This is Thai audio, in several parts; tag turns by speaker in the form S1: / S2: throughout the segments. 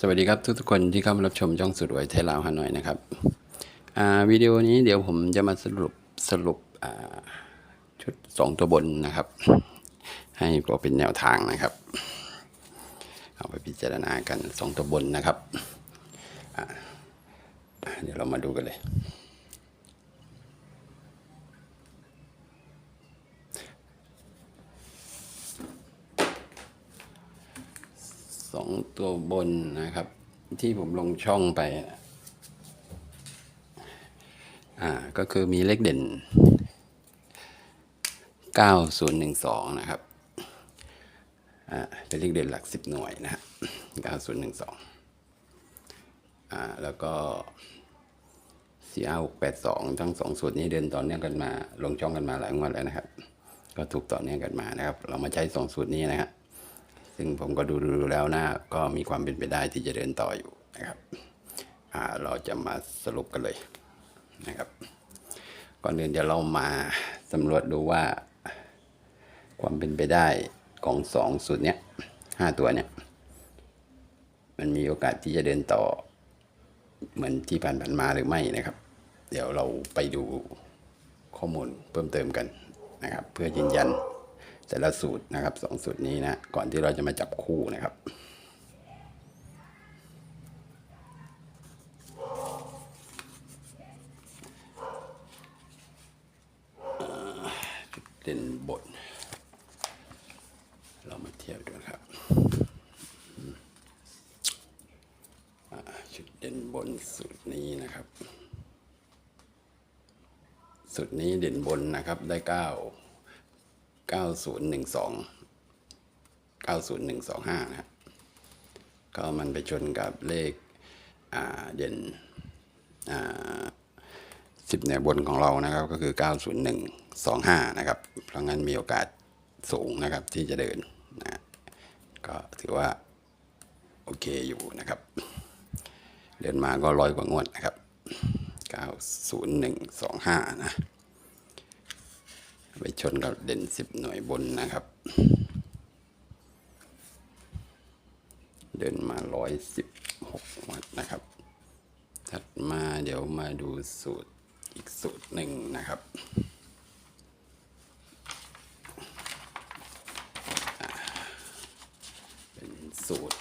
S1: สวัสดีครับทุกๆคนที่เข้ามารับชมช่องสุดรวยไทยลาวฮานอยนะครับวิดีโอนี้เดี๋ยวผมจะมาสรุปสรุปชุดสองตัวบนนะครับ ให้พอเป็นแนวทางนะครับ เอาไปพิจารณากันสองตัวบนนะครับ เดี๋ยวเรามาดูกันเลย สองตัวบนนะครับ ที่ผมลงช่องไปอ่าก็คือมีเลขเด่น 9012 นะครับอ่าเป็นเลขเด่นหลัก 10 หน่วยนะฮะ9012อ่าแล้วก็4682 ทั้งสองสูตรนี้เดินต่อเนื่องกันมา ลงช่องกันมาหลายงวดแล้วนะครับ ก็ถูกต่อเนื่องกันมานะครับ เรามาใช้สองสูตรนี้นะครับ ซึ่งผมก็ดูดูแล้วนะก็มีความเป็นไปได้ที่จะเดินต่ออยู่นะครับเราจะมาสรุปกันเลยนะครับ ก่อนอื่นเดี๋ยวเรามาสำรวจดูว่า ความเป็นไปได้ของสองสูตรเนี้ยห้าตัวเนี้ยมันมีโอกาสที่จะเดินต่อ เหมือนที่ผ่านๆมาหรือไม่นะครับ เดี๋ยวเราไปดูข้อมูลเพิ่มเติมกันนะครับ เพื่อยืนยัน แต่ละสูตรนะครับสองสูตรนี้นะก่อนที่เราจะมาจับคู่นะครับเด่นบท เรามาเทียบดูครับชุดเด่นบนสูตรนี้นะครับสูตรนี้เด่นบนนะครับได้เก้าเก้าศูนะครับก็มันไปชนกับเลขเด่นสิบเนี่ยบนของเรานะครับก็คือ 90125 นะครับ เพราะงั้นมีโอกาสสูงนะครับที่จะเดินนะก็ถือว่า โอเคอยู่นะครับ เดินมาก็ร้อยกว่างวดนะครับ 90125 นะ ไปชนกับเด่น10หน่วยบนนะครับ เดินมา116วัดนะครับ ถัดมาเดี๋ยวมาดูสูตรอีกสูตรหนึ่งนะครับเป็นสูตร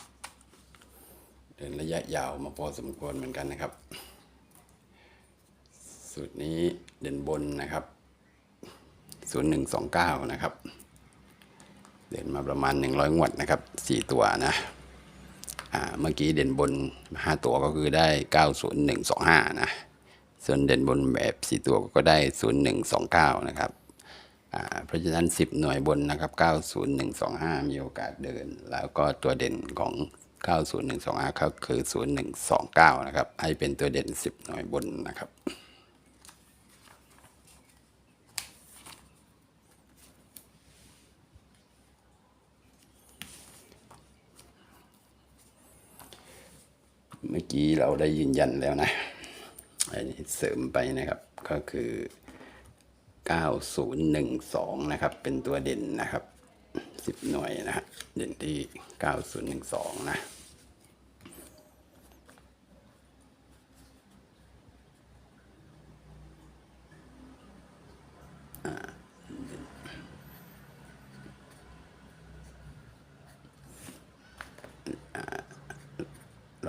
S1: เดินระยะยาวมาพอสมควรเหมือนกันนะครับ สูตรนี้เด่นบนนะครับ ศูนย์หนึ่งสองเก้านะครับ เด่นมาประมาณหนึ่งร้อยงวดนะครับสี่ตัวนะอ่าเมื่อกี้เด่นบน 5 ตัวก็คือได้ 90125 นะ ส่วนเด่นบนแบบ 4 ตัวก็ได้ 0129 นะครับอ่าเพราะฉะนั้น 10 หน่วยบนนะครับ 90125 มีโอกาสเดิน แล้วก็ตัวเด่นของ 90125ก็คือ 0129 นะครับ ให้เป็นตัวเด่น 10 หน่วยบนนะครับ เมื่อกี้เราได้ยืนยันแล้วนะอันนี้เสริมไปนะครับก็คือ 9012 นะครับ เป็นตัวเด่นนะครับ 10 หน่วยนะฮะเด่นที่ 9012 นะ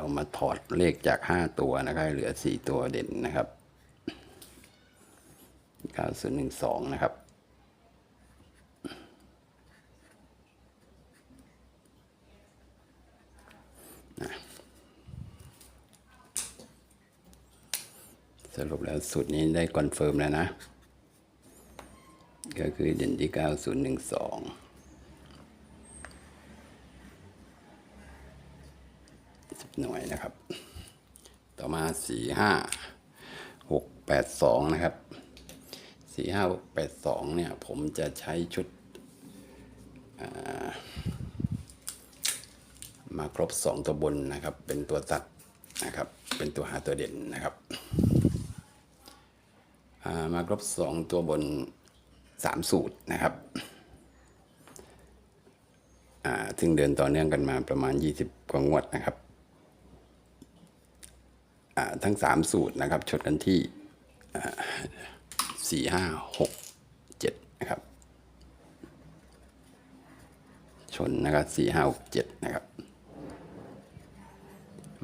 S1: เรามาถอดเลขจาก 5 ตัวนะครับเหลือ 4 ตัวเด่นนะครับ 9012 นะครับสรุปแล้วสูตรนี้ได้คอนเฟิร์มแล้วนะ ก็คือเด่นที่ 9012 สิบหน่วยนะครับ ต่อมาสี่ห้าหกแปดสองนะครับสี่ห้าหกแปดสองเนี่ย ผมจะใช้ชุดามาครบสองตัวบนนะครับ เป็นตัวตัดนะครับ เป็นตัวหาตัวเด่นนะครับามาครบสองตัวบนสามสูตรนะครับซึ่งเดินต่อเนื่องกันมาประมาณ 20 กว่างวดนะครับ ทั้ง 3 สูตรนะครับ ชดกันที่ 4 5 6 7 นะครับ ชนนะครับ4 5 6 7 นะครับ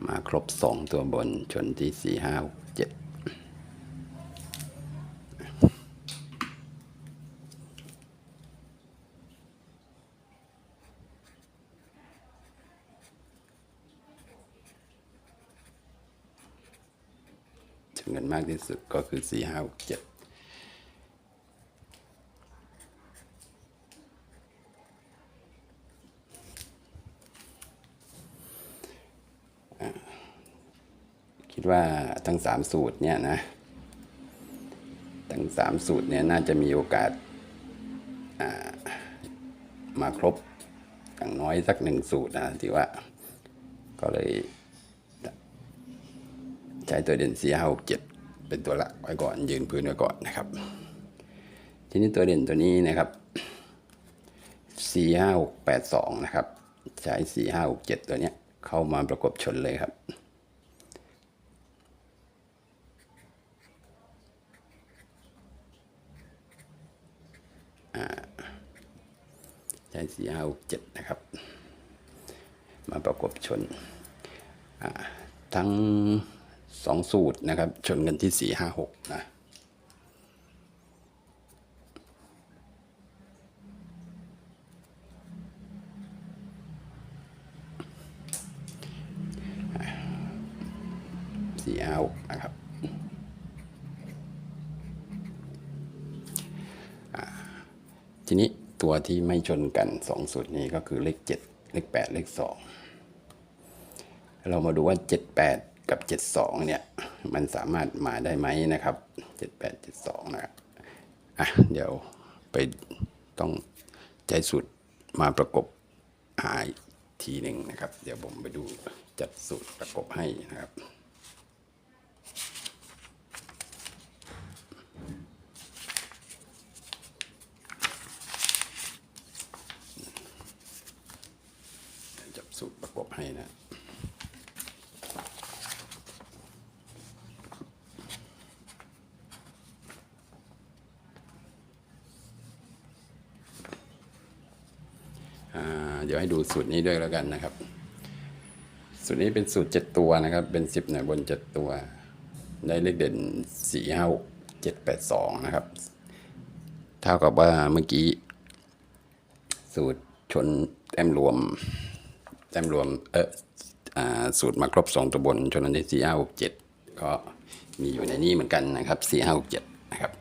S1: มาครบ 2 ตัวบนชนที่ 4 5 6 เจ็ดชนมากที่สุดก็คือสี่ห้าหกเจ็ดคิดว่าทั้งสามสูตรเนี่ยนะ ทั้งสามสูตรเนี่ยน่าจะมีโอกาสามาครบอย่างน้อยสักหนึ่งสูตรนะที่ว่าก็เลย ใช้ตัวเด่นสี่ห้าหกเจ็ดเป็นตัวหลักไว้ก่อนยืนพื้นไว้ก่อนนะครับ ทีนี้ตัวเด่นตัวนี้นะครับสี่ห้าหกแปดสองนะครับ ใช้สี่ห้าหกเจ็ดตัวเนี้ยเข้ามาประกบชนเลยครับใช้สี่ห้าหกเจ็ดนะครับ มาประกบชนทั้ง สองสูตรนะครับ ชนกันที่สี่ห้าหกนะสี่ห้าหกนะครับทีนี้ตัวที่ไม่ชนกันสองสูตรนี้ก็คือเลขเจ็ดเลขแปดเลขสองเรามาดูว่าเจ็ดแปด กับเจ็ดสองเนี่ย มันสามารถมาได้ไหมนะครับเจ็ดแปดเจ็ดสองนะครับอะเดี๋ยวไปต้องใจสุดมาประกบหายทีหนึ่งนะครับ เดี๋ยวผมไปดูจัดสูตรประกบให้นะครับสูตรประกบให้นะ อ่าเดี๋ยวให้ดูสูตรนี้ด้วยแล้วกันนะครับ สูตรนี้เป็นสูตรเจ็ดตัวนะครับ เป็นสิบหน่วยบนเจ็ดตัว ได้เลขเด่นสี่ห้าหกเจ็ดแปดสองนะครับ เท่ากับว่าเมื่อกี้ สูตรชนแต้มรวมแต้มรวมเอออ่าสูตรมาครบสองตัวบน ชนันที่สี่ห้าหกเจ็ดก็มีอยู่ในนี้เหมือนกันนะครับสี่ห้าหกเจ็ดนะครับ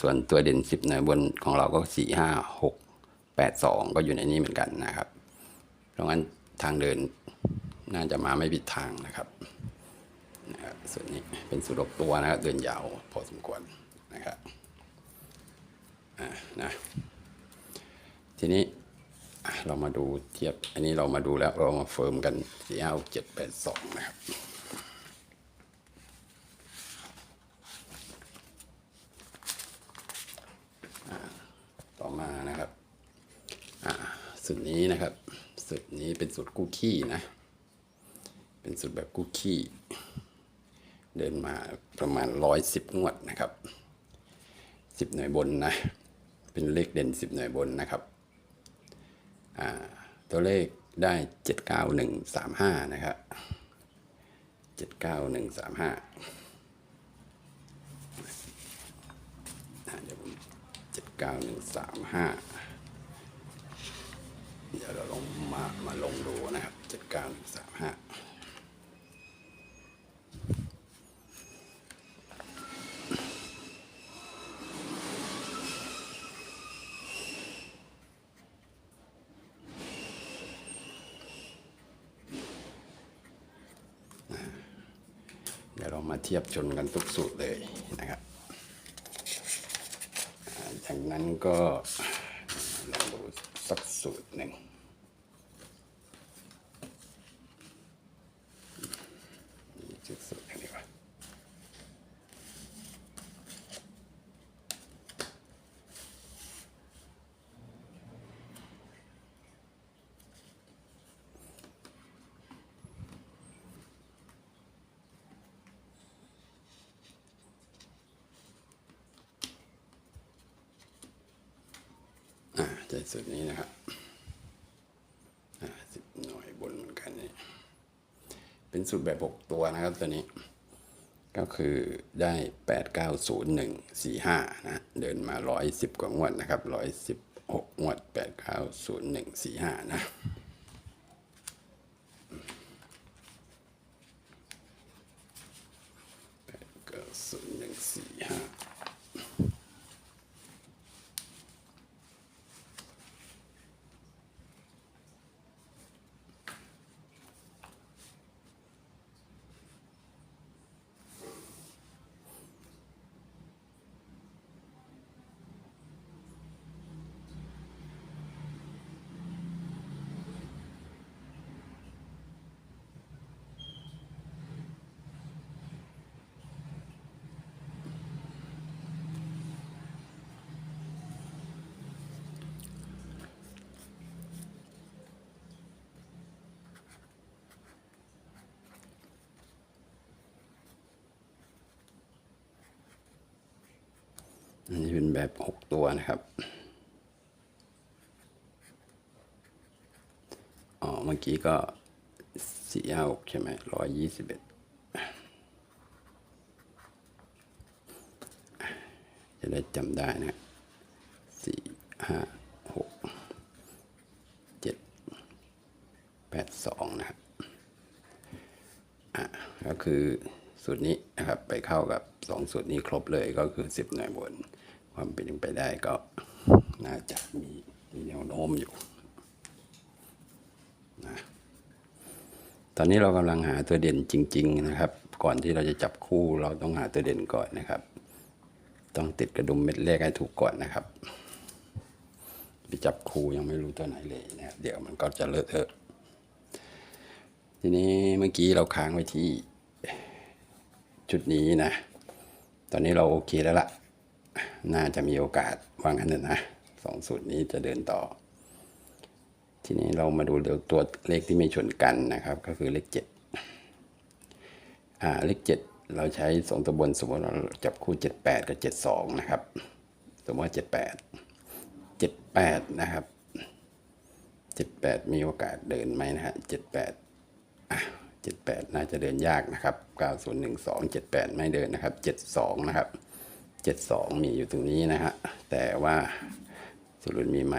S1: ส่วนตัวเด่นสิบหน่วยบนของเราก็สี่ห้า หกแปดสองก็อยู่ในนี้เหมือนกันนะครับ เพราะงั้นทางเดินน่าจะมาไม่ผิดทางนะครับนะครับส่วนนี้เป็นสูตรหกตัวนะครับ เดินยาวพอสมควรนะครับอ่านะทีนี้เรามาดูเทียบอันนี้เรามาดูแล้วเรามาเฟิร์มกันสี่ห้าเจ็ดแปดสองนะครับอะต่อมานะครับอะ สุดนี้นะครับสุดนี้เป็นสุดกู้ขี้นะ เป็นสุดแบบกู้ขี้ เดินมาประมาณร้อยสิบงวดนะครับสิบหน่วยบนนะ เป็นเลขเด่นสิบหน่วยบนนะครับอ่าตัวเลขได้เจ็ดเก้าหนึ่งสามห้านะครับเจ็ดเก้าหนึ่งสามห้าเดี๋ยวผมเจ็ดเก้าหนึ่งสามห้า เดี๋ยวเราลงมามาลงดูนะครับเจ็ดเก้าหนึ่งสามห้าเดี๋ยวเรามาเทียบชนกันทุกสูตรเลยนะครับ จากนั้นก็ สักสูตรหนึ่ง จุดสุดกันดีกว่า ใจ สุดนี้นะครับสิบหน่วยบนเหมือนกันนี่เป็นสูตรแบบ6ตัวนะครับตัวนี้ก็คือได้ 8 9 0 1 4 5 นะ เดินมา 110 กว่างวดนะครับ 116 งวด 8 9 0 1 4 5 นะ แปดเก้าศูนย์หนึ่งสี่ห้า อันนี้เป็นแบบหกตัวนะครับอ๋อเมื่อกี้ก็สี่ห้าหกใช่ไหมร้อยยี่สิบเอ็ดจะได้จำได้นะสี่ห้าหกเจ็ดแปดสองนะครับอะก็คือ สูตรนี้นะครับไปเข้ากับสองสูตรนี้ครบเลยก็คือสิบหน่วยบน ความเป็นไปได้ก็น่าจะมีมีแนวโน้มอยู่นะตอนนี้เรากำลังหาตัวเด่นจริง ๆ นะครับ ก่อนที่เราจะจับคู่เราต้องหาตัวเด่นก่อนนะครับ ต้องติดกระดุมเม็ดแรกให้ถูกก่อนนะครับไปจับคู่ยังไม่รู้ตัวไหนเลยนะเดี๋ยวมันก็จะเลอะเทอะทีนี้เมื่อกี้เราค้างไว้ที่ จุดนี้นะ ตอนนี้เราโอเคแล้วล่ะ น่าจะมีโอกาสวางกันเถอะนะสองสูตรนี้จะเดินต่อ ทีนี้เรามาดูเดี๋ยวตัวเลขที่ไม่ชนกันนะครับ ก็คือเลขเจ็ดอ่าเลขเจ็ดเราใช้สองตัวบนสมมติเราจับคู่เจ็ดแปดกับเจ็ดสองนะครับ สมมติว่าเจ็ดแปดเจ็ดแปดนะครับเจ็ดแปดมีโอกาสเดินไหมนะฮะเจ็ดแปด เจ็ดแปดน่าจะเดินยากนะครับเก้าศูนย์หนึ่งสองเจ็ดแปดไม่เดินนะครับเจ็ดสองนะครับเจ็ดสองมีอยู่ตรงนี้นะฮะ แต่ว่าสุรุนมีไหม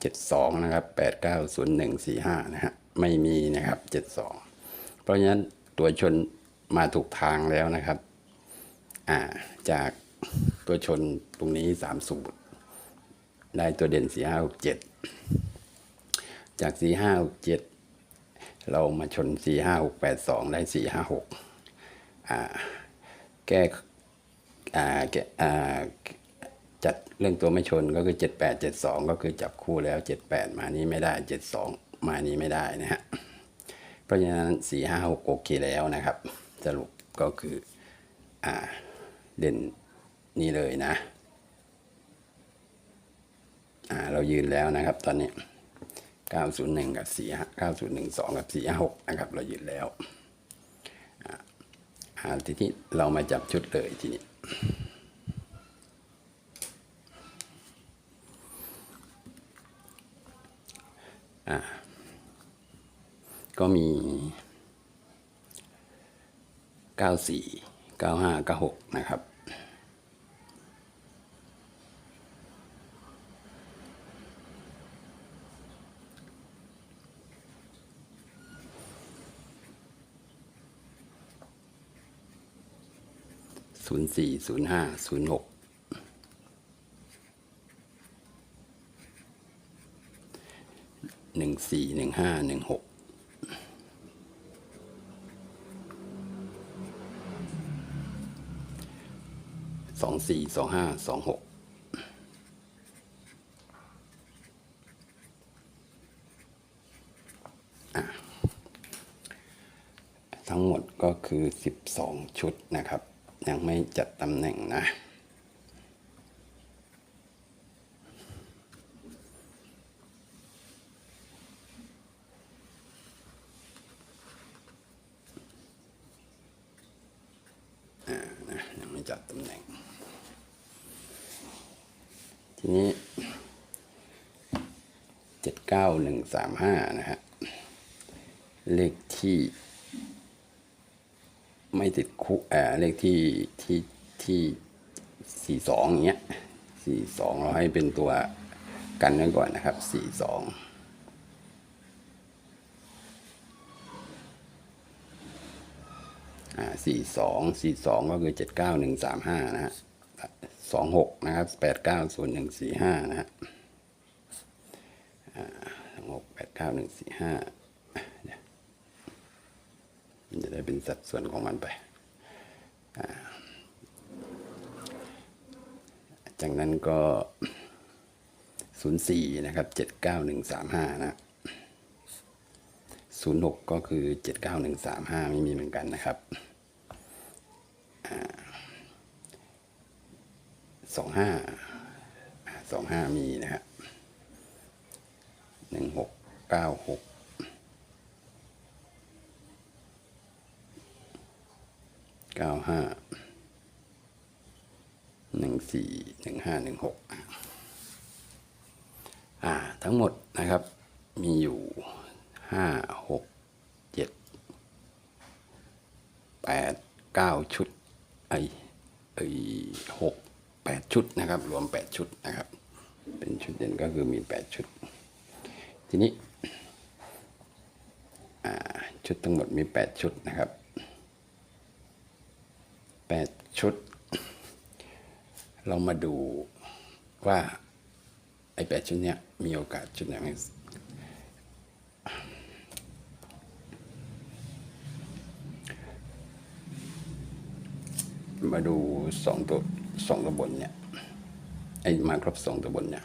S1: เจ็ดสองนะครับแปดเก้าศูนย์หนึ่งสี่ห้านะฮะ ไม่มีนะครับเจ็ดสองเพราะฉะนั้นตัวชนมาถูกทางแล้วนะครับ อ่า จากตัวชนตรงนี้สามสูตร ได้ตัวเด่นสี่ห้าหกเจ็ดจากสี่ห้าหก เรามาชน 4 5 6 8 2 ได้ 4 5 6อ่าแก้แก่าจัดเรื่องตัวไม่ชนก็คือ 7 8 7 2 ก็คือจับคู่แล้ว 7 8 มานี้ไม่ได้ 7 2 มานี้ไม่ได้นะฮะ เพราะฉะนั้น 4 5 6 โอเคแล้วนะครับ สรุปก็คืออ่าเด่นนี่เลยนะอ่าเรายืนแล้วนะครับตอนนี้ 901 กับ 4 9012 กับ 456 นะครับ เรายืนแล้วทีนี้เรามาจับชุดเลยทีนี้ก็มี 94 95 96 นะครับ ศูนย์สี่ศูนย์ห้าศูนย์หกหนึ่งสี่หนึ่งห้าหนึ่งหกสองสี่สองห้าสองหกทั้งหมดก็คือสิบสองชุดนะครับ ยังไม่จัดตำแหน่งนะนะ ยังไม่จัดตำแหน่ง ทีนี้เจ็ดเก้าหนึ่งสามห้านะฮะ เลขที่ ไม่ติดคุกเอ่เลขที่ที่ที่สี่สองอย่างเงี้ยสี่สองเราให้เป็นตัวกันไว้ก่อนนะครับสี่สองอ่าสี่สองสี่สองก็คือเจ็ดเก้าหนึ่งสามห้านะฮะสองหกนะครับแปดเก้าศูนย์หนึ่งสี่ห้านะฮะสองหกแปดเก้าหนึ่งสี่ห้ามันจะได้ เป็นสัดส่วนของมันไป จากนั้นก็ 04 นะครับ 79135 นะ 06 ก็คือ 79135 ไม่มีเหมือนกันนะครับสองห้าสองห้ามีนะฮะหนึ่งหกเก้าหก เก้าห้าหนึ่งสี่หนึ่งห้าหนึ่งหกอ่าทั้งหมดนะครับมีอยู่ห้าหกเจ็ดแปดเก้าชุดไอไอหกแปดชุดนะครับ รวมแปดชุดนะครับ เป็นชุดเด่นก็คือมีแปดชุด ทีนี้อ่าชุดทั้งหมดมีแปดชุดนะครับ แปดชุด เรามาดูว่าไอ้แปดชุดเนี้ยมีโอกาสชุดไหนมาดูสองตัวสองตัวบนเนี่ยไอ้มาครบสองตัวบนเนี่ย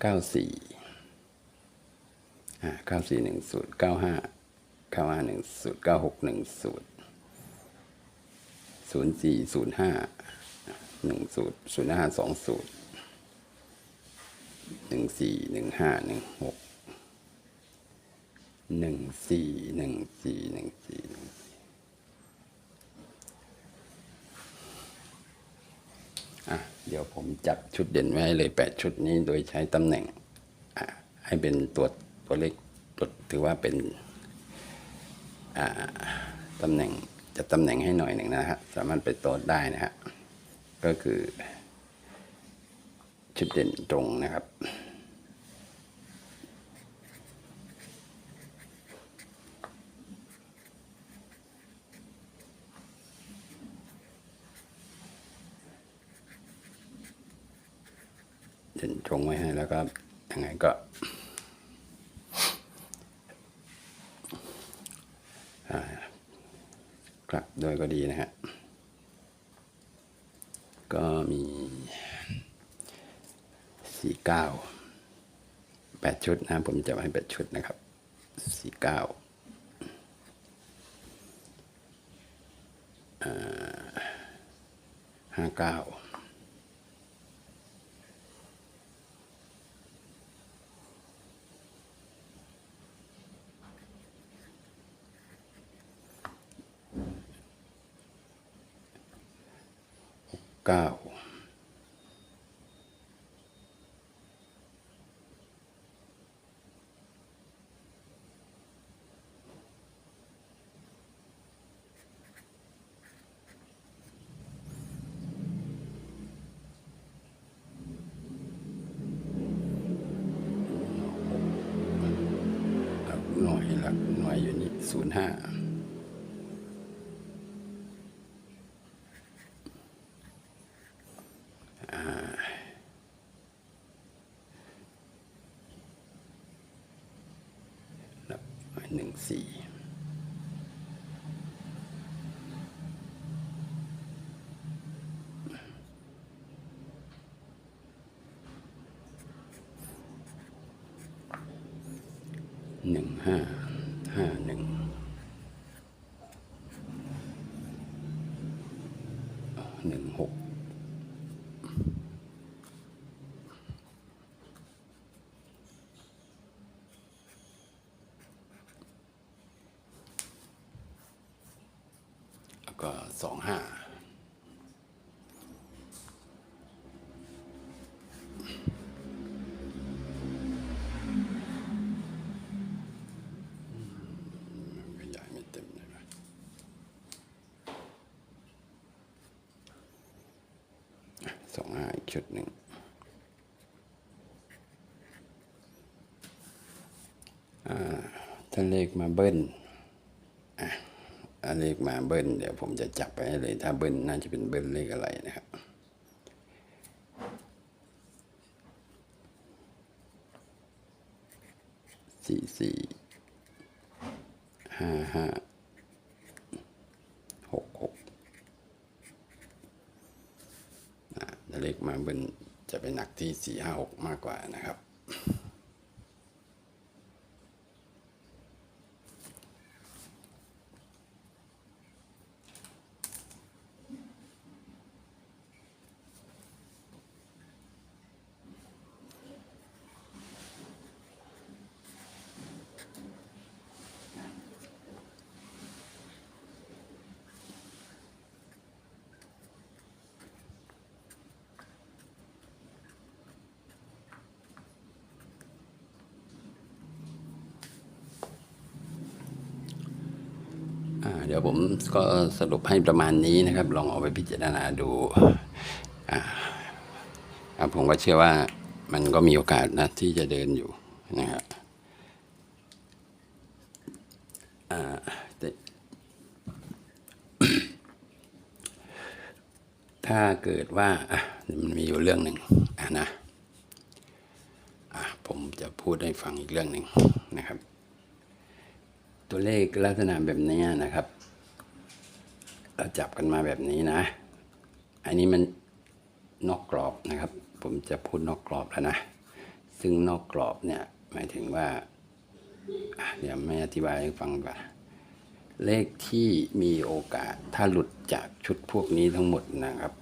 S1: เก้าสี่อ่าเก้าสี่หนึ่งศูนย์เก้าห้าเก้าห้าหนึ่งศูนย์เก้าหกหนึ่งศูนย์ ศูนย์สี่ศูนย์ห้าหนึ่งศูนย์ศูนย์ห้าสองศูนย์หนึ่งสี่หนึ่งห้าหนึ่งหกหนึ่งสี่หนึ่งสี่หนึ่งสี่หนึ่งอะ เดี๋ยวผมจับชุดเด่นไว้ให้เลยแปดชุดนี้โดยใช้ตำแหน่ง อะ ให้เป็นตัวตัวเลขตัวถือว่าเป็นตำแหน่ง จะตำแหน่งให้หน่อยหนึ่งนะฮะสามารถไปโต๊ดได้นะฮะก็คือ ชุดเด่นตรงนะครับ ชุดนะผมจะให้ 8 ชุดนะครับ 49ห้าเก้าเก้า หนึ่งสี่ สองห้าสองห้าอีกชุดหนึ่งท่านเลขมาเบิ้ลาเลขมาเบิ้ลเดี๋ยวผมจะจับไปให้เลย ถ้าเบิ้ลน่าจะเป็นเบิ้ลเลขอะไรนะครับสี่สี่ห้าห้าหกหกอะเลขมาเบิ้ลจะเป็นหนักที่สี่ห้าหกมากกว่านะครับ ดี๋ยวผมก็สรุปให้ประมาณนี้นะครับ ลองเอาไปพิจารณาดูอ่าอ่าผมก็เชื่อว่ามันก็มีโอกาสนะที่จะเดินอยู่นะครับถ้าเกิดว่ามันมีอยู่เรื่องหนึ่งะนะผมจะพูดให้ฟังอีกเรื่องหนึ่งนะครับ ตัวเลขลักษณะแบบนี้นะครับ จับกันมาแบบนี้นะ อันนี้มันนอกกรอบนะครับ ผมจะพูดนอกกรอบแล้วนะ ซึ่งนอกกรอบเนี่ยหมายถึงว่า เดี๋ยวไม่อธิบายให้ฟังก่อนเลขที่มีโอกาสถ้าหลุดจากชุดพวกนี้ทั้งหมดนะครับ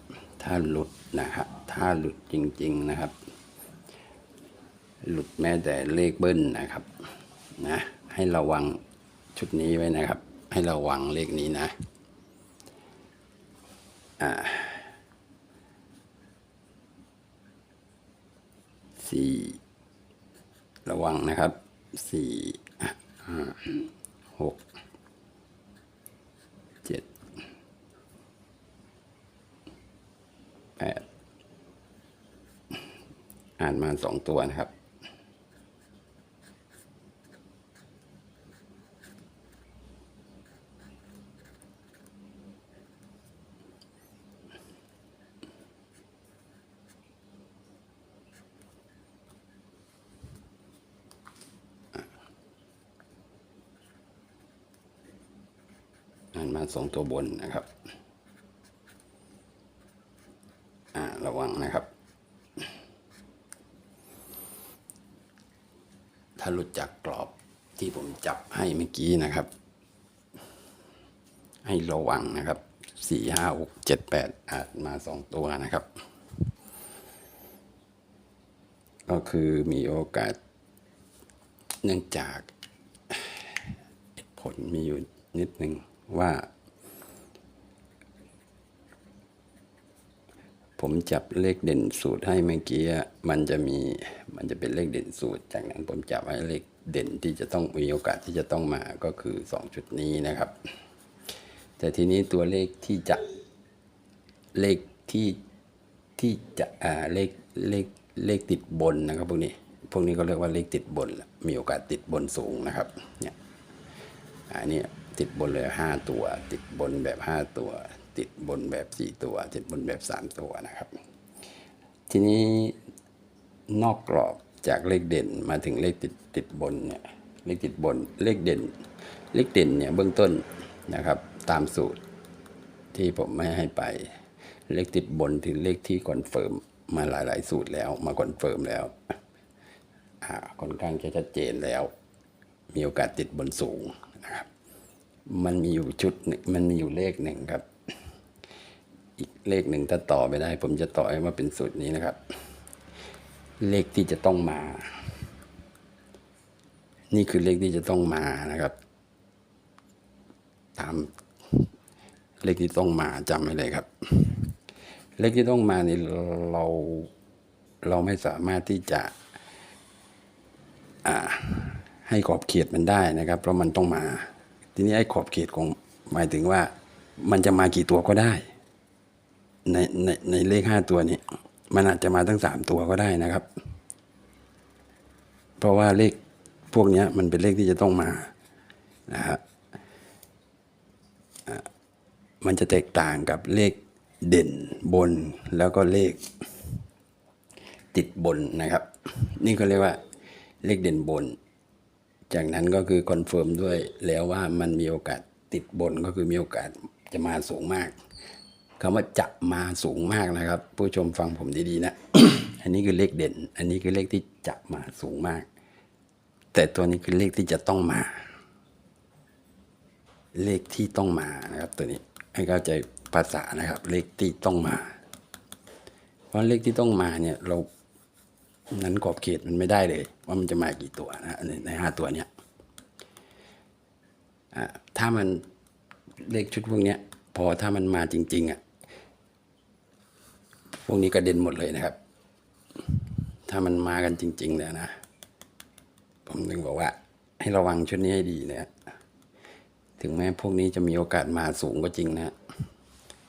S1: ถ้าหลุดนะครับ ถ้าหลุดจริง ๆนะครับ หลุดแม้แต่เลขเบิ้ลนะครับนะให้ระวังชุดนี้ไว้นะครับ ให้ระวังเลขนี้นะ สี่ระวังนะครับสี่อ่าหกเจ็ดแปดอ่านมาสองตัวนะครับ สองตัวบนนะครับอ่าระวังนะครับ ถ้าหลุดจากกรอบที่ผมจับให้เมื่อกี้นะครับ ให้ระวังนะครับสี่ห้าหกเจ็ดแปดอาจมาสองตัวนะครับ ก็คือมีโอกาส เนื่องจากผลมีอยู่นิดนึงว่า ผมจับเลขเด่นสูตรให้เมื่อกี้มันจะมีมันจะเป็นเลขเด่นสูตร จากนั้นผมจับให้เลขเด่นที่จะต้องมีโอกาสที่จะต้องมาก็คือสองชุดนี้นะครับ แต่ทีนี้ตัวเลขที่จะเลขที่ที่จะอ่าเลขเลขเลขติดบนนะครับพวกนี้พวกนี้ก็เรียกว่าเลขติดบน มีโอกาสติดบนสูงนะครับเนี่ยอันนี้ติดบนเลยห้าตัว ติดบนแบบห้าตัว ติดบนแบบสี่ตัว ติดบนแบบสามตัวนะครับ ทีนี้นอกกรอบจากเลขเด่นมาถึงเลขติดติดบนเนี่ยเลขติดบนเลขเด่น เลขเด่นเนี่ยเบื้องต้นนะครับ ตามสูตรที่ผมไม่ให้ไป เลขติดบนถึงเลขที่คอนเฟิร์มมาหลาย ๆ สูตรแล้วมาคอนเฟิร์มแล้วอ่าค่อนข้างจะชัดเจนแล้ว มีโอกาสติดบนสูงนะครับ มันมีอยู่ชุดหนึ่งมันมีอยู่เลขหนึ่งครับ เลขหนึ่งถ้าต่อไปได้ ผมจะต่อให้มาเป็นสูตรนี้นะครับ เลขที่จะต้องมา นี่คือเลขที่จะต้องมานะครับ ตามเลขที่ต้องมาจำไว้เลยครับ เลขที่ต้องมานี่เราเราไม่สามารถที่จะให้ขอบเขตมันได้นะครับ เพราะมันต้องมา ทีนี้ไอ้ขอบเขตของหมายถึงว่า มันจะมากี่ตัวก็ได้ ในในในเลขห้าตัวนี้ มันอาจจะมาทั้งสามตัวก็ได้นะครับ เพราะว่าเลขพวกนี้มันเป็นเลขที่จะต้องมานะฮะอะมันจะแตกต่างกับเลขเด่นบนแล้วก็เลข ติดบนนะครับ นี่เขาเรียกว่าเลขเด่นบน จากนั้นก็คือคอนเฟิร์มด้วยแล้วว่ามันมีโอกาสติดบนก็คือมีโอกาสจะมาสูงมาก คำว่าจะมาสูงมากนะครับ ผู้ชมฟังผมดีๆนะ อันนี้คือเลขเด่น อันนี้คือเลขที่จะมาสูงมาก แต่ตัวนี้คือเลขที่จะต้องมา เลขที่ต้องมานะครับ ตัวนี้ให้เข้าใจภาษานะครับ เลขที่ต้องมา เพราะเลขที่ต้องมาเนี่ยเรานั้นขอบเขตมันไม่ได้เลย ว่ามันจะมากี่ตัวนะในห้าตัวเนี้ยถ้ามันเลขชุดพวกเนี้ยพอถ้ามันมาจริง ๆอะ วกนี้กระเด็นหมดเลยนะครับ ถ้ามันมากันจริงๆเลยนะ ผมถึงบอกว่า ให้ระวังชุดนี้ให้ดีนะถึงแม้พวกนี้จะมีโอกาสมาสูงก็จริงนะ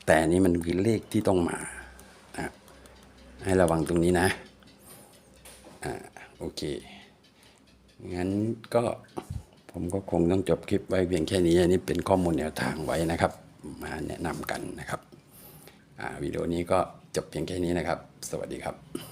S1: แต่นี้มันคือเลขที่ต้องมานะให้ระวังตรงนี้นะอโอเค งั้นก็ผมก็คงต้องจบคลิปไว้เพียงแค่นี้ อันนี้เป็นข้อมูลแนวทางไว้นะครับ มาแนะนำกันนะครับอ่าวิดีโอนี้ก็ จบเพียงแค่นี้นะครับ สวัสดีครับ